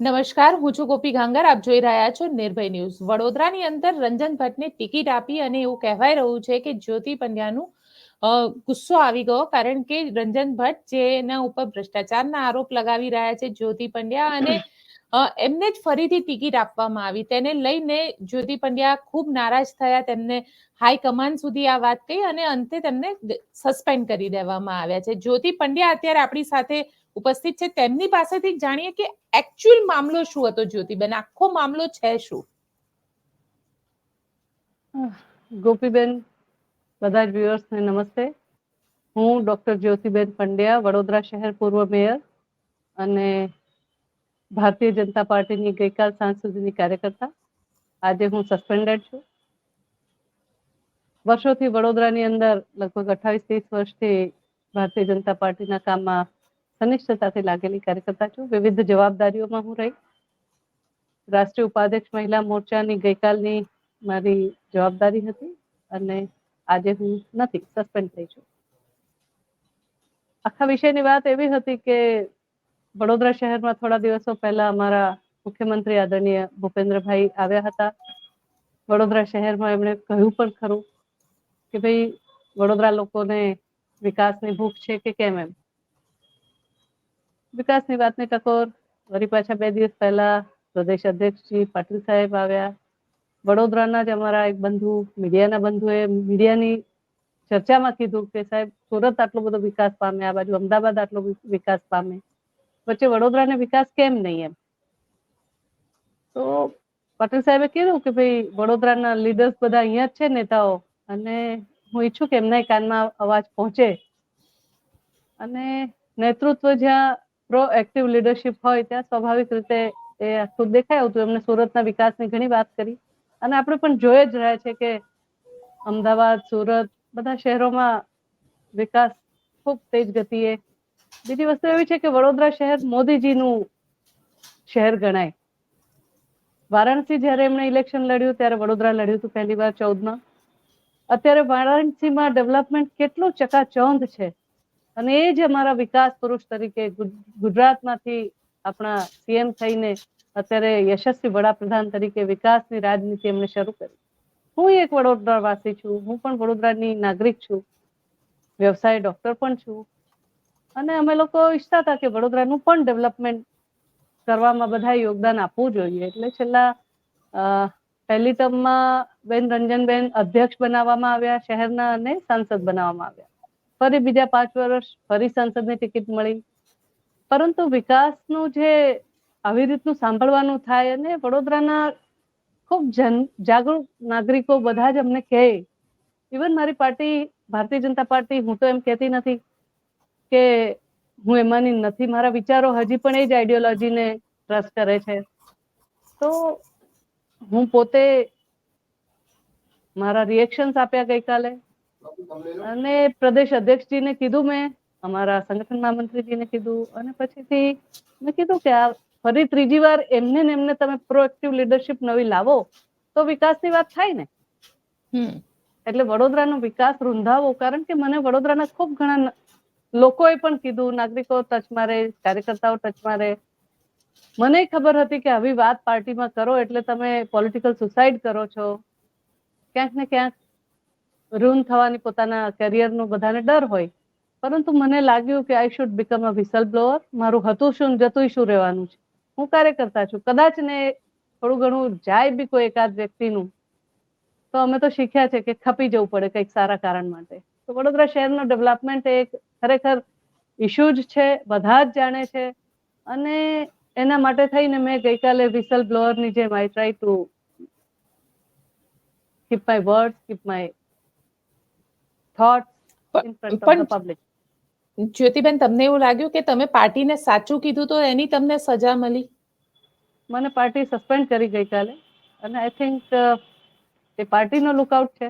નમસ્કાર, હું છું ગોપી ગાંગર આપ જોઈ રહ્યા છો નિર્ભય ન્યૂઝ. વડોદરાની અંદર રંજન ભટ્ટને ટિકિટ આપી અને એવું કહેવાય રહ્યું છે કે જ્યોતિ પંડ્યાનું ગુસ્સો આવી ગયો કારણ કે રંજન ભટ્ટ જેના ઉપર ભ્રષ્ટાચારના આરોપ લગાવી રહ્યા છે જ્યોતિ પંડ્યા અને એમને જ ફરીથી ટિકિટ આપવામાં આવી. તેને લઈને જ્યોતિ પંડ્યા ખૂબ નારાજ થયા. તેમને હાઈકમાન્ડ સુધી આ વાત કહી અને અંતે તેમને સસ્પેન્ડ કરી દેવામાં આવ્યા છે. જ્યોતિ પંડ્યા અત્યારે આપણી સાથે ઉપસ્થિત છે, તેમની પાસેથી જાણીએ કે એકચ્યુઅલ મામલો શું હતો જ્યોતિબેન? આખો મામલો છે શું? ગોપીબેન, બધા જ વ્યુઅર્સને નમસ્તે. હું ડોક્ટર જ્યોતિબેન પંડ્યા, વડોદરા શહેર પૂર્વ મેયર અને ભારતીય જનતા પાર્ટીની ગઈકાલ સાંજ સુધીની કાર્યકર્તા. આજે હું સસ્પેન્ડેડ છું. વર્ષોથી વડોદરાની અંદર લગભગ અઠ્ઠાવીસ ત્રીસ વર્ષથી ભારતીય જનતા પાર્ટીના કામમાં સનિષ્ઠતાથી લાગેલી કાર્યકર્તા છું. વિવિધ જવાબદારીઓમાં હું રહી. રાષ્ટ્રીય ઉપાધ્યક્ષ મહિલા મોરચાની ગઈકાલની મારી જવાબદારી હતી અને આજે હું નથી સસ્પેન્ડ થઈ છું. આખા વિષયની વાત એવી હતી કે વડોદરા શહેરમાં થોડા દિવસો પહેલા અમારા મુખ્યમંત્રી આદરણીય ભૂપેન્દ્રભાઈ આવ્યા હતા. વડોદરા શહેરમાં એમણે કહ્યું પણ ખરું કે ભાઈ વડોદરા લોકોને વિકાસની ભૂખ છે કે કેમ એમ? વિકાસની વાતની ટકોર વળી પાછા બે દિવસ પહેલા પ્રદેશ અધ્યક્ષજી પાટીલ સાહેબ આવ્યા. વડોદરાના જ અમારા એક બંધુ, મીડિયાના બંધુએ મીડિયાની ચર્ચામાં કીધું કે સાહેબ, સુરત આટલો બધો વિકાસ પામે, આ બાજુ અમદાવાદ આટલો વિકાસ પામે. વચ્ચે વડોદરાને વિકાસ કેમ નહીં એમ? તો પાટીલ સાહેબે કીધું કે ભાઈ, વડોદરાના લીડર્સ બધા અહીંયા જ છે નેતાઓ, અને હું ઈચ્છું કે એમના કાનમાં અવાજ પહોંચે. અને નેતૃત્વ જ્યાં પ્રો એક્ટિવ લીડરશિપ હોય ત્યાં સ્વાભાવિક રીતે એ આખું દેખાય આવતું. એમને સુરતના વિકાસની ઘણી વાત કરી. અને આપણે પણ જોઈ જ રહ્યા છે કે અમદાવાદ, સુરત બધા શહેરોમાં વિકાસ ખૂબ તેજ ગતિએ. બીજી વસ્તુ એવી છે કે વડોદરા શહેર મોદીજીનું શહેર ગણાય. વારાણસી જ્યારે એમણે ઇલેક્શન લડ્યું, ત્યારે વડોદરા લડ્યું હતું પહેલી વાર ચૌદમાં. અત્યારે વારાણસીમાં ડેવલપમેન્ટ કેટલું ચકાચોંધ છે. અને એ જ અમારા વિકાસ પુરુષ તરીકે ગુજરાતમાંથી આપણા સીએમ થઈને અત્યારે યશસ્વી વડાપ્રધાન તરીકે વિકાસની રાજનીતિ એમણે શરૂ કરી. હું એક વડોદરા વાસી છું. હું પણ વડોદરાની નાગરિક છું. વ્યવસાય ડોક્ટર પણ છું. અને અમે લોકો ઈચ્છતા હતા કે વડોદરાનું પણ ડેવલપમેન્ટ કરવામાં બધા યોગદાન આપવું જોઈએ. એટલે છેલ્લા પહેલી ટર્મમાં બેન રંજનબેન અધ્યક્ષ બનાવવામાં આવ્યા, શહેરના અને સાંસદ બનાવવામાં આવ્યા. ફરી બીજા પાંચ વર્ષ ફરી સંસદની ટિકિટ મળી. પરંતુ વિકાસનું જે આવી રીતનું સાંભળવાનું થાય અને વડોદરાના ખૂબ જન, જાગૃત નાગરિકો બધા જ અમને કહે. ઇવન મારી પાર્ટી, ભારતીય જનતા પાર્ટી, હું તો એમ કહેતી નથી કે હું એમાંની નથી. મારા વિચારો હજી પણ એ જ આઈડિયોલોજીને ટ્રસ્ટ કરે છે. તો હું પોતે મારા રિએક્શન્સ આપ્યા ગઈકાલે. અને પ્રદેશ અધ્યક્ષજીને કીધું મેં અમારા સંગઠન મહામંત્રીજીને કીધું અને પછીથી મેં કીધું કે આ ફરી ત્રીજી વાર એમને ને એમને તમે પ્રોએક્ટિવ લીડરશિપ નવી લાવો તો વિકાસની વાત થાય ને. એટલે વડોદરાનો વિકાસ રૂંધાવો કારણ કે મને વડોદરાના ખૂબ ઘણા લોકોએ પણ કીધું નાગરિકો ટચ મારે કાર્યકર્તાઓ ટચ મારે. મને ખબર હતી કે આવી વાત પાર્ટીમાં કરો એટલે તમે પોલિટિકલ સુસાઇડ કરો છો. ક્યાંક ને ક્યાંક રૂન થવાની પોતાના કરિયરનો બધાને ડર હોય. પરંતુ મને લાગ્યું કે I should become a whistle blower મારું હતું શું જતું શું રહેવાનું છે? હું કાર્યકર્તા છું. કદાચ ને થોડું ઘણું જાય બી કોઈ એકાદ વ્યક્તિનું. તો અમે તો શીખ્યા છે કે ખપી જવું પડે કંઈક સારા કારણ માટે. તો વડોદરા શહેરનો ડેવલપમેન્ટ એક ખરેખર ઇશ્યુ જ છે, બધા જ જાણે છે. અને એના માટે થઈને મેં ગઈકાલે વિસલ બ્લોઅરની જેમ I try to keep my word keep my thoughts in front of the public Jyotiben તમને એવું લાગ્યું કે તમે પાર્ટીને સાચું કીધું તો એની તમને સજા મળી? મને પાર્ટી સસ્પેન્ડ કરી ગઈકાલે અને આઈ થિંક એ પાર્ટીનો લુકઆઉટ છે.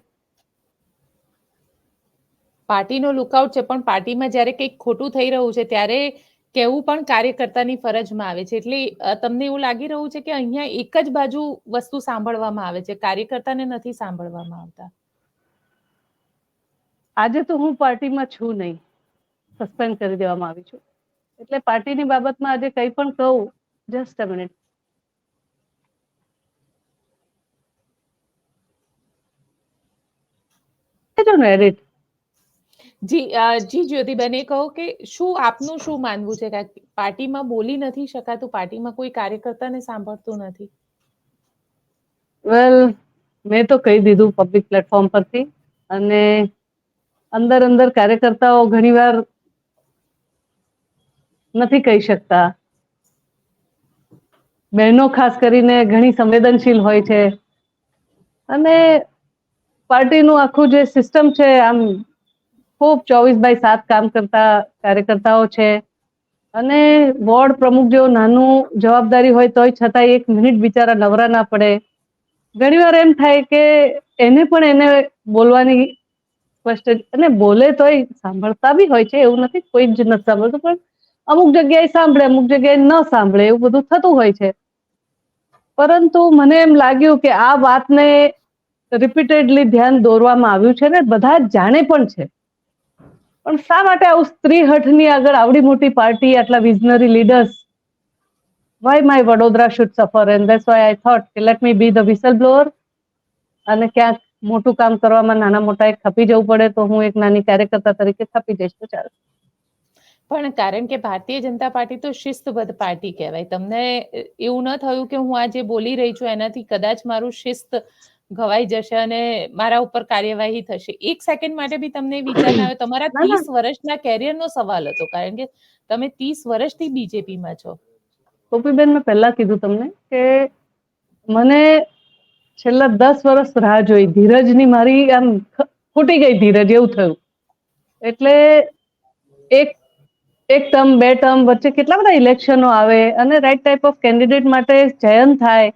પાર્ટીનો લુકઆઉટ છે પણ પાર્ટીમાં જ્યારે કંઈક ખોટું થઈ રહ્યું છે ત્યારે કહેવું પણ કાર્યકર્તાની ફરજમાં આવે છે. એટલે તમને એવું લાગી રહ્યું છે કે અહીંયા એક જ બાજુ વસ્તુ સાંભળવામાં આવે છે કાર્યકર્તાને નથી સાંભળવામાં આવતા? આજે તો હું પાર્ટીમાં છું નહીં. સસ્પેન્ડ કરી દેવામાં આવી છું. એટલે પાર્ટીની બાબતમાં આજે કંઈ પણ કહું જસ્ટ અ મિનિટ ને એડિટ જી જી જ્યોતિબેન એ કહો કે શું આપનું શું માનવું છે? કે પાર્ટીમાં બોલી નથી શકાતું પાર્ટીમાં કોઈ કાર્યકર્તાને સાંભળતું નથી. વેલ મેં તો કહી દીધું પબ્લિક પ્લેટફોર્મ પરથી. અને અંદર અંદર કાર્યકર્તાઓ ઘણીવાર નથી કહી શકતા. બહેનો ખાસ કરીને ઘણી સંવેદનશીલ હોય છે. અને પાર્ટીનું આખું જે સિસ્ટમ છે, આમ ખૂબ ચોવીસ બાય સાત કામ કરતા કાર્યકર્તાઓ છે. અને વોર્ડ પ્રમુખ જેવો નાનું જવાબદારી હોય તોય છતાંય એક મિનિટ બિચારા નવરા ના પડે. ઘણીવાર એમ થાય કે એને પણ એને બોલવાની ક્વેશ્ચન અને બોલે તોય સાંભળતા બી હોય છે, એવું નથી, કોઈ જ નથી સાંભળતું, પણ અમુક જગ્યાએ સાંભળે, અમુક જગ્યાએ ન સાંભળે, એવું બધું થતું હોય છે. પરંતુ મને એમ લાગ્યું કે આ વાતને રિપીટેડલી ધ્યાન દોરવામાં આવ્યું છે ને, બધા જાણે પણ છે. પણ શા માટે આવું સ્ત્રી હઠની આગળ આવડી મોટી પાર્ટી, આટલા visionary leaders why my Vadodara should suffer and that's why I thought કે let me be the whistle blower અને ક્યાંક મોટું કામ કરવામાં નાના મોટા એક ખપી જવું પડે તો હું એક નાની કાર્યકર્તા તરીકે ખપી જઈશ તો ચાલે. પણ કારણ કે ભારતીય જનતા પાર્ટી તો શિસ્તબદ્ધ પાર્ટી કહેવાય. તમને એવું ન થયું કે હું આ જે બોલી રહી છું એનાથી કદાચ મારું શિસ્ત ઘવાઈ જશે અને મારા ઉપર કાર્યવાહી થશે? એક સેકન્ડ માટે બી તમને વિચાર ના આવ્યો. તમારા. ત્રીસ વર્ષના કેરિયરનો સવાલ હતો. કારણ કે તમે ત્રીસ વર્ષથી બીજેપીમાં છો. ગોપીબેન મેં પહેલા કીધું તમને કે મને છેલ્લા દસ વર્ષ રાહ જોઈ ધીરજની મારી આમ ફૂટી ગઈ ધીરજ, એવું થયું. એટલે એક એક ટર્મ, બે ટર્મ વચ્ચે કેટલા બધા ઇલેક્શનો આવે અને રાઈટ ટાઈપ ઓફ કેન્ડિડેટ માટે ચયન થાય.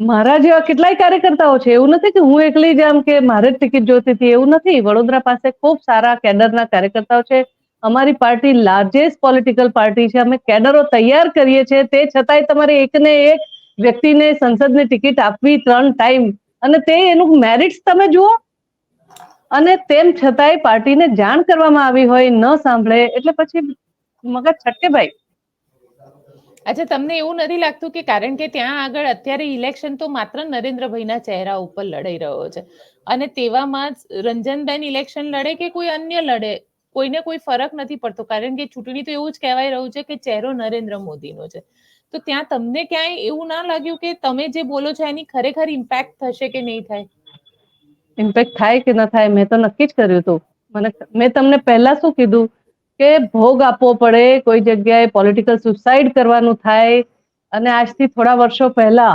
મારા જેવા કેટલાય કાર્યકર્તાઓ છે, એવું નથી કે હું એકલી જ આમ કે મારે જ ટિકિટ જોઈતી હતી, એવું નથી. વડોદરા પાસે ખૂબ સારા કેડરના કાર્યકર્તાઓ છે. અમારી પાર્ટી લાર્જેસ્ટ પોલિટિકલ પાર્ટી છે. અમે કેડરો તૈયાર કરીએ છીએ. તે છતાંય તમારે એકને એક વ્યક્તિને સંસદની ટિકિટ આપવી ત્રણ ટાઈમ અને તે એનું મેરિટ્સ તમે જુઓ. અને તેમ છતાંય પાર્ટીને જાણ કરવામાં આવી હોય, ન સાંભળે, એટલે પછી મગજ છટકે ભાઈ. અચ્છા, તમને એવું નથી લાગતું કે કારણ કે ત્યાં આગળ અત્યારે ઇલેક્શન તો માત્ર નરેન્દ્રભાઈના ચહેરા ઉપર લડાઈ રહ્યો છે. અને તેવામાં રંજનબેન ઇલેક્શન લડે કે કોઈ અન્ય લડે? કોઈને કોઈ ફરક નથી પડતો. કારણ કે ચૂંટણી તો એવું જ કહેવાય રહ્યું છે કે ચહેરો નરેન્દ્ર મોદીનો છે. તો ત્યાં તમને ક્યાંય એવું ના લાગ્યું કે તમે જે બોલો છો એની ખરેખર ઇમ્પેક્ટ થશે કે નહીં થાય? ઇમ્પેક્ટ થાય કે ન થાય મેં તો નક્કી જ કર્યું હતું. મને મેં તમને પહેલા શું કીધું? કે ભોગ આપવો પડે, કોઈ જગ્યાએ પોલિટિકલ સુસાઇડ કરવાનું થાય. અને આજથી થોડા વર્ષો પહેલા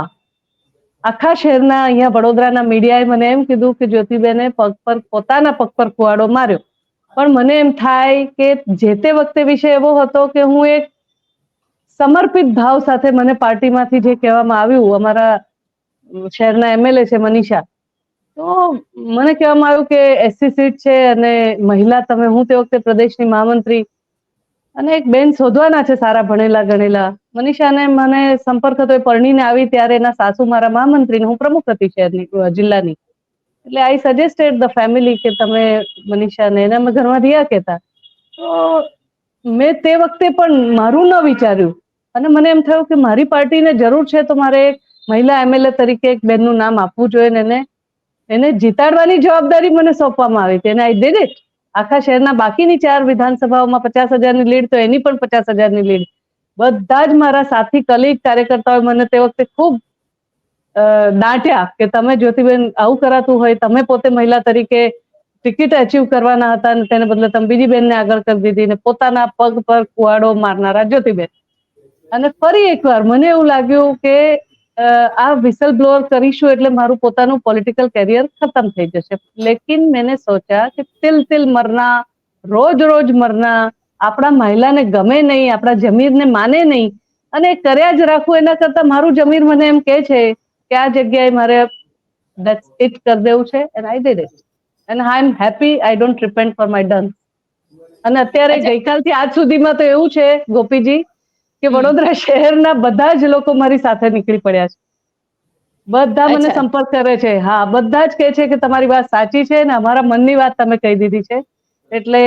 આખા શહેરના અહીંયા વડોદરાના મીડિયાએ મને એમ કીધું કે જ્યોતિબેને પગ પર, પોતાના પગ પર કુવાડો માર્યો. પણ મને એમ થાય કે જે તે વખતે વિષય એવો હતો કે હું એક સમર્પિત ભાવ સાથે મને પાર્ટીમાંથી જે કહેવામાં આવ્યું, અમારા શહેરના એમએલએ છે મનીષા, તો મને કહેવામાં આવ્યું કે એસસી સીટ છે અને મહિલા તમે, હું તે વખતે પ્રદેશની મહામંત્રી અને એક બેન શોધવાના છે સારા ભણેલા, ગણેલા. મનીષાને મને સંપર્ક હતો એ પરણીને આવી ત્યારે એના સાસુ મારા મહામંત્રી હું પ્રમુખ હતી શહેરની જિલ્લાની. એટલે આઈ સજેસ્ટેડ ધ ફેમિલી કે તમે મનીષાને એના ઘરમાં રિયા કહેતા. તો મેં તે વખતે પણ મારું ન વિચાર્યું. અને મને એમ થયું કે મારી પાર્ટીને જરૂર છે તો મારે મહિલા એમએલએ તરીકે એક બેનનું નામ આપવું જોઈએ ને એને એને જીતાડવાની જવાબદારી મને સોંપવામાં આવી હતી. અને આઈ ડીડ ઇટ આખા શહેરના બાકીની ચાર વિધાનસભાઓમાં પચાસ હજારની લીડ તો એની પણ પચાસ હજારની લીડ. બધા જ મારા સાથી, કલીગ, કાર્યકર્તાઓએ મને તે વખતે ખૂબ દાટ્યા કે તમે જ્યોતિબેન, આવું કરાતું હોય, તમે પોતે મહિલા તરીકે ટિકિટ અચીવ કરવાના હતા અને તેને બદલે તમે બીજી બેનને આગળ કરી દીધી ને પોતાના પગ પર કુવાડો મારનારા જ્યોતિબેન. અને ફરી એકવાર મને એવું લાગ્યું કે આ વિસલ બ્લોઅર કરીશું એટલે મારું પોતાનું પોલિટિકલ કેરિયર ખતમ થઈ જશે. લેકિન મેને સોચા કે તિલ તિલ મરના રોજ રોજ મરના આપણા મહિલાને ગમે નહીં આપણા જમીરને માને નહીં અને કર્યા જ રાખવું એના કરતા મારું જમીર મને એમ કે છે કે આ જગ્યાએ મારે it કરી દેવું છે and I did it and I am happy I don't repent for my done અને અત્યારે ગઈકાલથી આજ સુધીમાં તો એવું છે ગોપીજી કે વડોદરા શહેરના બધા જ લોકો મારી સાથે નીકળી પડ્યા છે. બધા મને સંપર્ક કરે છે. હા બધા જ કહે છે કે તમારી વાત સાચી છે ને અમારા મનની વાત તમે કહી દીધી છે. એટલે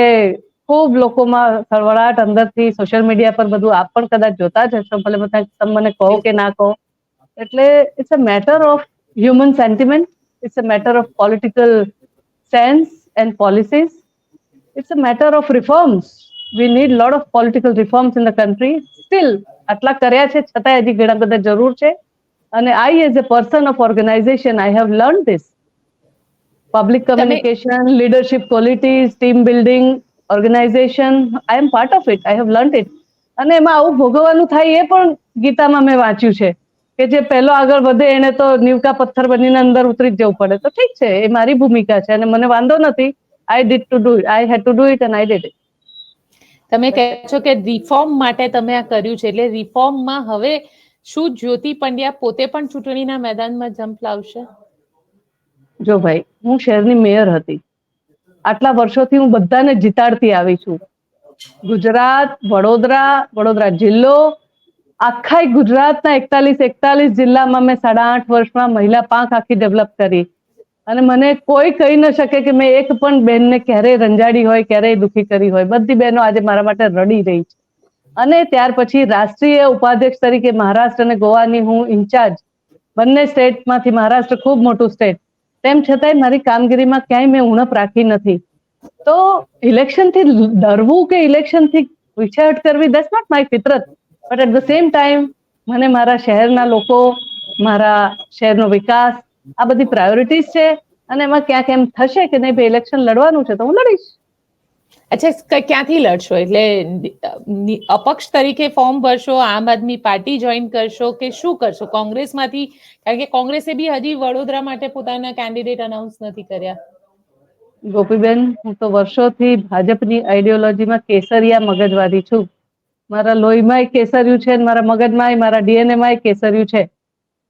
ખૂબ લોકોમાં ખળભળાટ અંદરથી સોશિયલ મીડિયા પર બધું આપ પણ કદાચ જોતા જ હશો ભલે બધા તમે મને કહો કે ના કહો. એટલે it's a matter of human sentiment it's a matter of political sense and policies it's a matter of reforms we need lot of political reforms in the country still આટલા કર્યા છે છતાં હજી ઘણા બધા જરૂર છે. અને I as a person of organization I have learn this public communication leadership qualities team building organization I am part of it I have learn it અને એમાં આવું ભોગવવાનું થાય એ પણ ગીતામાં મેં વાંચ્યું છે કે જે પહેલો આગળ વધે એને તો નીવકા પથ્થર બનીને અંદર ઉતરી જ જવું પડે. તો ઠીક છે એ મારી ભૂમિકા છે અને મને વાંધો નથી. I did to do I had to do it and I did it તમે કહો છો કે રિફોર્મ માટે તમે આ કર્યું છે, એટલે રિફોર્મમાં હવે શું જ્યોતિ પંડ્યા પોતે પણ ચૂંટણીના મેદાનમાં જંપ લાવશે? જો ભાઈ, હું શહેરની મેયર હતી. આટલા વર્ષોથી હું બધાને જીતાડતી આવી છું. ગુજરાત, વડોદરા વડોદરા જિલ્લો, આખા ગુજરાતના એકતાલીસ એકતાલીસ જિલ્લામાં મેં સાડા આઠ વર્ષમાં મહિલા પાંખ આખી ડેવલપ કરી. અને મને કોઈ કહી ન શકે કે મેં એક પણ બહેનને ક્યારેય રંજાડી હોય, ક્યારેય દુખી કરી હોય. બધી બહેનો આજે મારા માટે રડી રહી છે. અને ત્યાર પછી રાષ્ટ્રીય ઉપાધ્યક્ષ તરીકે મહારાષ્ટ્ર અને ગોવાની હું ઇન્ચાર્જ. બંને સ્ટેટમાંથી મહારાષ્ટ્ર ખૂબ મોટું સ્ટેટ. તેમ છતાંય મારી કામગીરીમાં ક્યાંય મેં ઉણપ રાખી નથી. તો ઇલેક્શનથી ડરવું કે ઇલેક્શનથી વિછાટ કરવી that's not my ફિતરત. But at the same time મને મારા શહેરના લોકો, મારા શહેરનો વિકાસ આ બધી પ્રાયોરિટીઝ છે અને એમાં ક્યાંક એમ થશે કે નહીં ભાઈ ઇલેક્શન લડવાનું છે તો હું લડીશ. અચ્છા ક્યાંથી લડશો? એટલે અપક્ષ તરીકે ફોર્મ ભરશો આમ આદમી પાર્ટી જોઈન કરશો કે શું કરશો? કોંગ્રેસમાંથી કારણ કે કોંગ્રેસે બી હજી વડોદરા માટે પોતાના કેન્ડિડેટ અનાઉન્સ નથી કર્યા. ગોપીબેન હું તો વર્ષોથી ભાજપની આઈડિયોલોજીમાં કેસરિયા મગજવાદી છું. મારા લોહીમાંય કેસર્યું છે અને મારા મગજમાંય મારા ડીએનએમાંય કેસર્યું છે.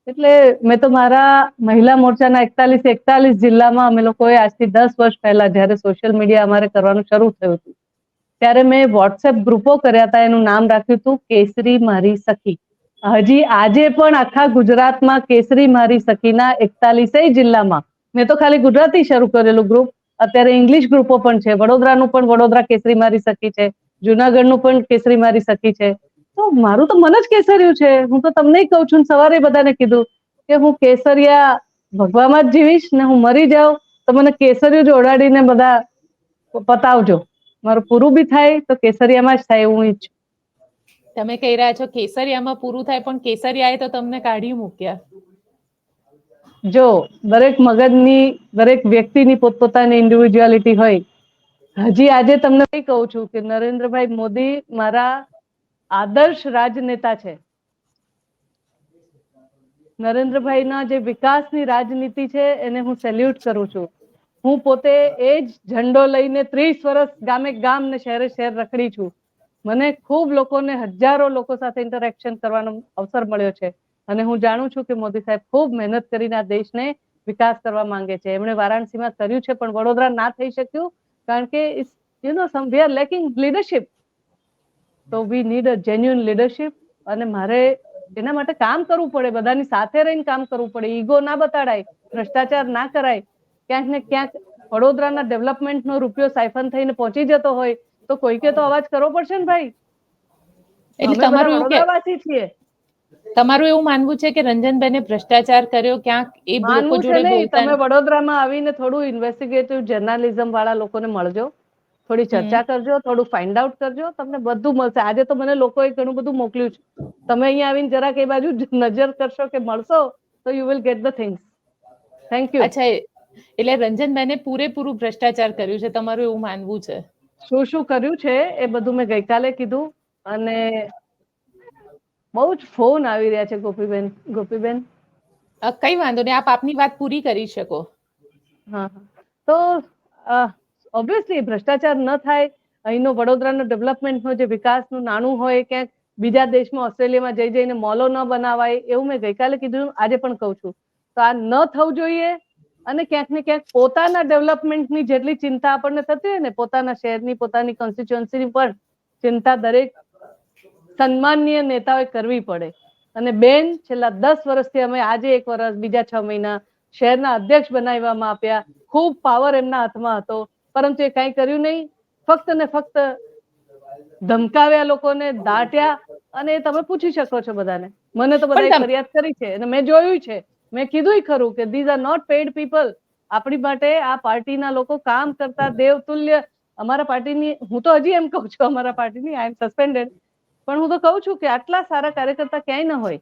એટલે મેં તો મારા મહિલા મોરચાના એકતાલીસ એકતાલીસ જિલ્લામાં અમે લોકોએ આજથી દસ વર્ષ પહેલા જ્યારે સોશિયલ મીડિયા અમારે કરવાનું શરૂ થયું હતું, ત્યારે મેં વોટ્સએપ ગ્રુપો કર્યા હતા, એનું નામ રાખ્યું હતું કેસરી મારી સખી. હજી આજે પણ આખા ગુજરાતમાં કેસરી મારી સખીના એકતાલીસેય જિલ્લામાં. મેં તો ખાલી ગુજરાતી શરૂ કરેલું ગ્રુપ અત્યારે ઇંગ્લિશ ગ્રુપો પણ છે, વડોદરાનું પણ વડોદરા કેસરી મારી સખી છે, જુનાગઢનું પણ કેસરી મારી સખી છે. તો મારું તો મન જ કેસરિયું છે. હું તો તમને કહું છું સવારે બધાને કીધું કે હું કેસરિયા ભગવામાં જ જીવીશ ને હું મરી જાઉં તો મને કેસરિયું જ ઓડાડીને બધા પતાવજો. મારું પૂરું બી થાય તો કેસરિયામાં જ થાય એવું ઈચ્છું. તમે કહી રહ્યા છો કેસરિયામાં પૂરું થાય પણ કેસરિયાએ તો તમને કાઢી મૂક્યા. જો દરેક મગજની દરેક વ્યક્તિની પોતપોતાની ઇન્ડિવિજ્યુઆલિટી હોય. હજી આજે તમને કહું છું કે નરેન્દ્રભાઈ મોદી મારા આદર્શ રાજનેતા છે. નરેન્દ્રભાઈના જે વિકાસની રાજનીતિ છે, એને હું સેલ્યુટ કરું છું. હું પોતે એ જ ઝંડો લઈને ત્રીસ વર્ષ ગામે ગામ ને શહેરે શહેર રખડી છું. મને ખૂબ લોકોને હજારો લોકો સાથે ઇન્ટરેક્શન કરવાનો અવસર મળ્યો છે. અને હું જાણું છું કે મોદી સાહેબ ખૂબ મહેનત કરીને આ દેશને વિકાસ કરવા માંગે છે. એમણે વારાણસીમાં કર્યું છે, પણ વડોદરા ના થઈ શક્યું, કારણ કે you know some we are lacking leadership તો we need a genuine leadership અને મારે એના માટે કામ કરવું પડે બધાની સાથે રહીને કામ કરવું પડે. ઈગો ના બતાડાય ભ્રષ્ટાચાર ના કરાય. ક્યાંક ને ક્યાંક વડોદરાના ડેવલપમેન્ટનો રૂપિયો સાયફન થઈને પહોંચી જતો હોય તો કોઈકે તો અવાજ કરવો પડશે ને ભાઈ? એટલે તમારું એવું કે છીએ. તમારું એવું માનવું છે કે રંજનબેને ભ્રષ્ટાચાર કર્યો ક્યાંક એ લોકો જોડે તમે વડોદરામાં આવીને થોડું ઇન્વેસ્ટિગેટિવ જર્નાલિઝમ વાળા લોકોને મળજો. થોડી ચર્ચા કરજો થોડું ફાઇન્ડ આઉટ કરજો તમને બધું મળશે. આજે તો મને લોકોએ ઘણું બધું મોકલ્યું છે. તમે અહીંયા આવીને જરાક એ બાજુ નજર કરશો કે મળશો તો you will get the things thank you અચ્છા એટલે રંજનબેને પૂરેપૂરું ભ્રષ્ટાચાર કર્યું છે તમારું એવું માનવું છે? શું શું કર્યું છે એ બધું મેં ગઈકાલે કીધું અને બહુ જ ફોન આવી રહ્યા છે ગોપીબેન ગોપીબેન. કઈ વાંધો નહીં આપ આપની વાત પૂરી કરી શકો. હા. તો ઓબ્વિયસલી ભ્રષ્ટાચાર ન થાય. અહીંનો વડોદરાનો ડેવલપમેન્ટનો જે વિકાસનું નાણું હોય ક્યાંક બીજા દેશમાં, ઓસ્ટ્રેલિયામાં જઈ જઈને મોલો ન બનાવાય એવું મેં ગઈકાલે કીધું. આજે પણ કહું છું. તો આ ન થવું જોઈએ અને ક્યાંક ને ક્યાંક પોતાના ડેવલપમેન્ટની જેટલી ચિંતા આપણને થતી હોય ને, પોતાના શહેરની, પોતાની કોન્સ્ટિટ્યુઅન્સીની પણ ચિંતા દરેક સન્માનીય નેતાઓએ કરવી પડે. અને બેન, છેલ્લા દસ વર્ષથી અમે આજે એક વર્ષ, બીજા છ મહિના શહેરના અધ્યક્ષ બનાવવામાં આપ્યા. ખૂબ પાવર એમના હાથમાં હતો. પરંતુ એ કાંઈ કર્યું નહીં. ફક્ત ને ફક્ત ધમકાવ્યા લોકોને દાટ્યા અને તમે પૂછી શકો છો બધાને. મને તો બધાએ ફરિયાદ કરી છે અને મેં જોયું છે. મેં કીધું ખરું કે these are not paid people આપણી માટે આ પાર્ટીના લોકો કામ કરતા દેવતુલ્ય અમારા પાર્ટીની હું તો હજી એમ કહું છું અમારા પાર્ટીની આઈ એમ સસ્પેન્ડેડ પણ હું તો કહું છું કે આટલા સારા કાર્યકર્તા ક્યાંય ન હોય.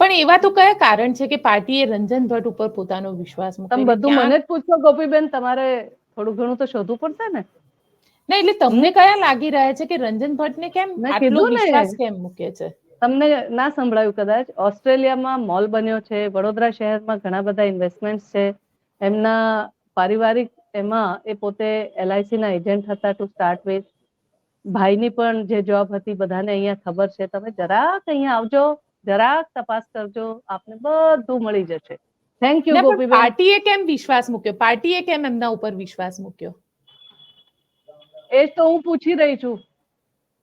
પણ એવા તો કયા કારણ છે કે પાર્ટીએ રંજન ભટ્ટ ઉપર પોતાનો વિશ્વાસ તમે બધું મને જ પૂછો ગોપીબેન તમારે થોડું ઘણું તો શોધવું પડશે ને. ના એટલે તમને કયા લાગી રહ્યા છે કે રંજન ભટ્ટને કેમ આટલો વિશ્વાસ કેમ મૂકે છે? તમને ના સંભળાયું કદાચ. ઓસ્ટ્રેલિયામાં મોલ બન્યો છે વડોદરા શહેરમાં ઘણા બધા ઇન્વેસ્ટમેન્ટ છે. એમના પારિવારિક એમાં એ પોતે એલઆઈસી ના એજન્ટ હતા ટુ સ્ટાર્ટ વિથ ભાઈની પણ જે જોબ હતી બધાને અહીંયા ખબર છે. તમે જરાક અહીંયા આવજો જરાક તપાસ કરજો આપને બધું મળી જશે. થેન્ક યુ ગોપી પાર્ટીએ કેમ વિશ્વાસ મૂક્યો? પાર્ટીએ કેમ એમના ઉપર વિશ્વાસ મૂક્યો? એ જ તો હું પૂછી રહી છું.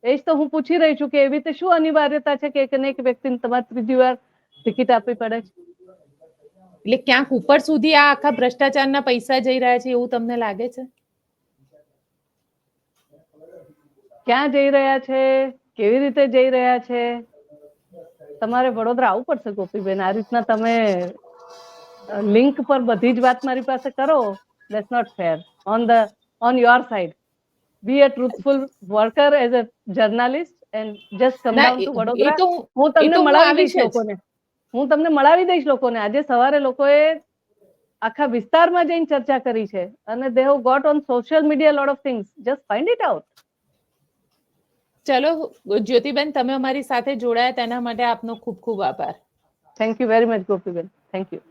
એ જ તો હું પૂછી રહી છું કે એવી રીતે શું અનિવાર્યતા છે કે એક ને એક વ્યક્તિને તમારે ત્રીજી વાર ટિકિટ આપવી પડે છે? એટલે ક્યાંક ઉપર સુધી આ આખા ભ્રષ્ટાચારના પૈસા જઈ રહ્યા છે એવું તમને લાગે છે? ક્યાં જઈ રહ્યા છે? કેવી રીતે જઈ રહ્યા છે? તમારે વડોદરા આવવું પડશે ગોપીબેન. આ રીતના તમે લિંક પર બધી જ વાત મારી પાસે કરો. That's not fair on the on your side be a truthful worker as a journalist and just come down to Vadodara હું- તમને મળાવી દઈશ લોકોને. હું તમને મળાવી દઈશ લોકોને. આજે સવારે લોકોએ આખા વિસ્તારમાં જઈને ચર્ચા કરી છે. અને they have got on social media lot of things just find it out ચલો જ્યોતિબેન તમે અમારી સાથે જોડાયા. તેના માટે આપનો ખૂબ ખૂબ આભાર. Thank you very much Gopiben thank you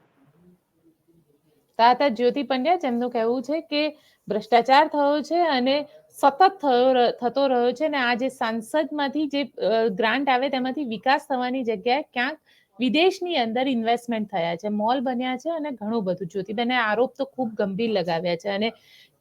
તો આ હતા જ્યોતિ પંડ્યા જેમનું કહેવું છે કે ભ્રષ્ટાચાર થયો છે અને સતત થયો થતો રહ્યો છે અને આ જે સાંસદમાંથી જે ગ્રાન્ટ આવે તેમાંથી વિકાસ થવાની જગ્યાએ ક્યાંક વિદેશની અંદર ઇન્વેસ્ટમેન્ટ થયા છે. મોલ બન્યા છે અને ઘણું બધું. જ્યોતિબેને આરોપ તો ખૂબ ગંભીર લગાવ્યા છે અને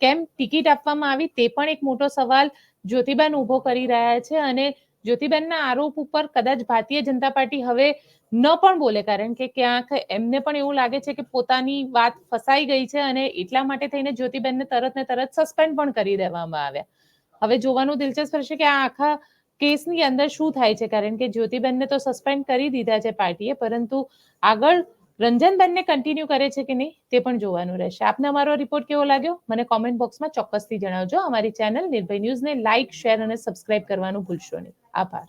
કેમ ટિકિટ આપવામાં આવી તે પણ એક મોટો સવાલ જ્યોતિબેન ઊભો કરી રહ્યા છે અને જ્યોતિબેનના આરોપ ઉપર કદાચ ભારતીય જનતા પાર્ટી હવે ન પણ બોલે, કારણ કે ક્યાંક એમને પણ એવું લાગે છે કે પોતાની વાત ફસાઈ ગઈ છે અને એટલા માટે થઈને જ્યોતિબેનને તરત ને તરત સસ્પેન્ડ પણ કરી દેવામાં આવ્યા. હવે જોવાનું દિલચસ્પ રહેશે કે આ આખા કેસની અંદર શું થાય છે, કારણ કે જ્યોતિબેનને તો સસ્પેન્ડ કરી દીધા છે પાર્ટીએ, પરંતુ આગળ રંજનબેનને કન્ટિન્યુ કરે છે કે નહીં તે પણ જોવાનું રહેશે. આપને અમારો રિપોર્ટ કેવો લાગ્યો? મને કોમેન્ટ બોક્સમાં ચોક્કસથી જણાવજો. અમારી ચેનલ નિર્ભય ન્યૂઝને લાઇક શેર અને સબસ્ક્રાઇબ કરવાનું ભૂલશો નહીં. આભાર.